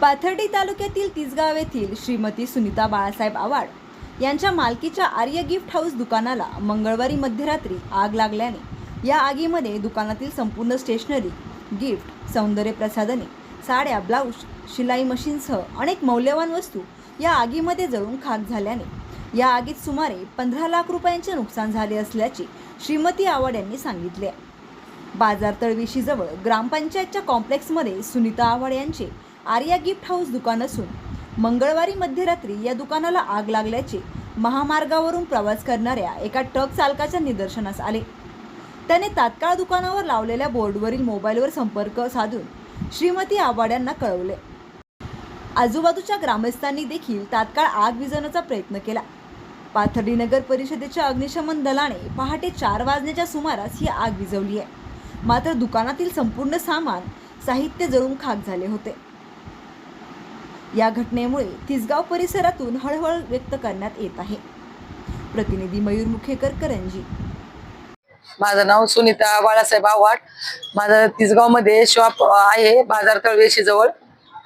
पाथर्डी तालुक्यातील तिसगाव येथील श्रीमती सुनीता बाळासाहेब आवाड यांच्या मालकीच्या आर्य गिफ्ट हाऊस दुकानाला मंगळवारी मध्यरात्री आग लागल्याने या आगीमध्ये दुकानातील संपूर्ण स्टेशनरी गिफ्ट सौंदर्य प्रसाधने साड्या ब्लाऊज शिलाई मशीनसह अनेक मौल्यवान वस्तू या आगीमध्ये जळून खाक झाल्याने या आगीत सुमारे पंधरा लाख रुपयांचे नुकसान झाले असल्याचे श्रीमती आवाड यांनी सांगितले. बाजार तळविशीजवळ ग्रामपंचायतच्या कॉम्प्लेक्समध्ये सुनीता आव्हाड यांचे आर्या गिफ्ट हाऊस दुकान असून मंगळवारी मध्यरात्री या दुकानाला आग लागल्याचे महामार्गावरून प्रवास करणाऱ्या एका ट्रक चालकाच्या निदर्शनास आले. त्याने तात्काळ दुकानावर लावलेल्या बोर्डवरील मोबाईलवर संपर्क साधून श्रीमती आवाड्यांना कळवले. आजूबाजूच्या ग्रामस्थांनी देखील तात्काळ आग विझवण्याचा प्रयत्न केला. पाथर्डी नगर परिषदेच्या अग्निशमन दलाने पहाटे चार वाजण्याच्या सुमारास ही आग विझवली आहे. मात्र दुकानातील संपूर्ण सामान साहित्य जळून खाक झाले होते. या घटनेमुळे तिसगाव परिसरातून हळहळ व्यक्त करण्यात येत आहे. प्रतिनिधी मयूर मुखेकर करंजी. माझं नाव सुनीता बाळासाहेब आव्हाड. माझं तिसगावमध्ये शॉप आहे बाजार तळवेशी जवळ.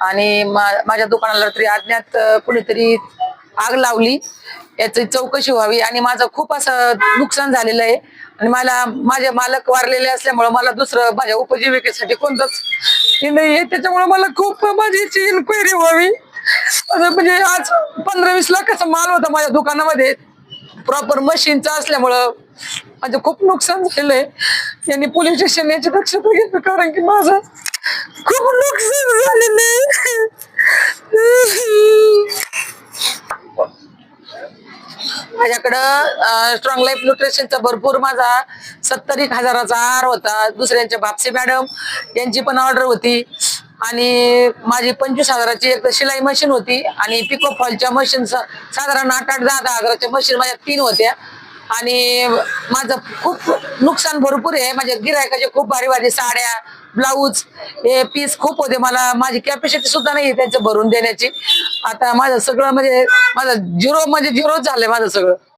आणि माझ्या दुकानाला तरी अज्ञात कुणीतरी आग लावली. याची चौकशी व्हावी. आणि माझं खूप असं नुकसान झालेलं आहे. आणि मला माझे मालक वारलेले असल्यामुळं मला दुसरं माझ्या उपजीविकेसाठी कोणतंच हे नाही त्याच्यामुळे मला खूप माझी इन्क्वायरी व्हावी. म्हणजे आज पंधरा वीस लाखाचा माल होता माझ्या दुकानामध्ये. प्रॉपर मशीनचा असल्यामुळं माझं खूप नुकसान झालंय यांनी पोलीस स्टेशन याची दक्षता घेतली कारण की माझं खूप नुकसान झालेलं माझ्याकडं स्ट्रॉंग लाईफ न्यूट्रिशनचा भरपूर माझा सत्तर एक हजाराचा आहार होता. दुसऱ्यांच्या बापसे मॅडम यांची पण ऑर्डर होती. आणि माझी पंचवीस हजाराची एक शिलाई मशीन होती. आणि पिको फॉलच्या मशीन साधारण आठ आठ दहा दहा हजाराच्या मशीन माझ्या तीन होत्या. आणि माझं खूप नुकसान भरपूर आहे. माझ्या गिरायकाचे खूप भारी भारी साड्या ब्लाऊज हे पीस खूप होते. मला माझी कॅपॅसिटी सुद्धा नाही त्यांचं भरून देण्याची. आता माझं सगळं म्हणजे माझं झिरो म्हणजे झिरो झालंय माझं सगळं.